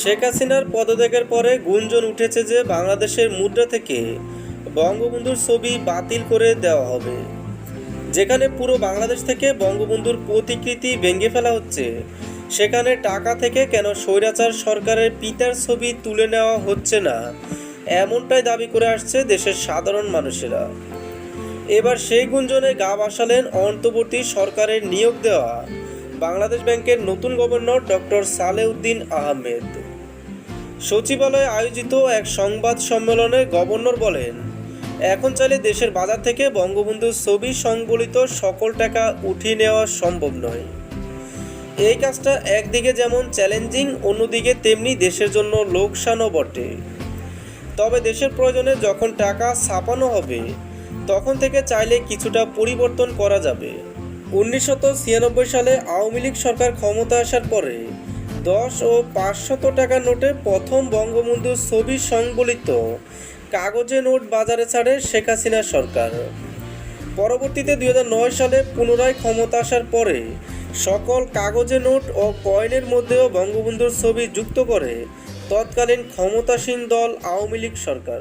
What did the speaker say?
শেখ হাসিনার পদত্যাগের পরে গুঞ্জন উঠেছে যে বাংলাদেশের মুদ্রা থেকে বঙ্গবন্ধুর ছবি বাতিল করে দেওয়া হবে। যেখানে পুরো বাংলাদেশ থেকে বঙ্গবন্ধুর প্রতিকৃতি ভেঙে ফেলা হচ্ছে, সেখানে টাকা থেকে কেন স্বৈরাচার সরকারের পিতার ছবি তুলে নেওয়া হচ্ছে না, এমনটাই দাবি করে আসছে দেশের সাধারণ মানুষেরা। এবার সেই গুঞ্জনে গা ভাসালেন অন্তর্বর্তী সরকারের নিয়োগ দেওয়া বাংলাদেশ ব্যাংকের নতুন গভর্নর ডক্টর সালেউদ্দিন আহমেদ। সচিবালয়ে আয়োজিত এক সংবাদ সম্মেলনে গভর্নর বলেন, এখন চাইলে দেশের বাজার থেকে বঙ্গবন্ধুর ছবি সংবলিত সকল টাকা উঠিয়ে নেওয়া সম্ভব নয়। এই কাজটা একদিকে যেমন চ্যালেঞ্জিং, অন্যদিকে তেমনি দেশের জন্য লোকসানও বটে। তবে দেশের প্রয়োজনে যখন টাকা ছাপানো হবে, তখন থেকে চাইলে কিছুটা পরিবর্তন করা যাবে। উনিশশো ছিয়ানব্বই সালে আওয়ামী লীগ সরকার ক্ষমতা আসার পরে দশ ও পাঁচশত টাকার নোটে প্রথম বঙ্গবন্ধুর ছবি সংবলিত কাগজে নোট বাজারে ছাড়ে শেখ হাসিনা সরকার। পরবর্তীতে দু হাজার নয় সালে পুনরায় ক্ষমতা আসার পরে সকল কাগজে নোট ও কয়েনের মধ্যেও বঙ্গবন্ধুর ছবি যুক্ত করে তৎকালীন ক্ষমতাসীন দল আওয়ামী লীগ সরকার।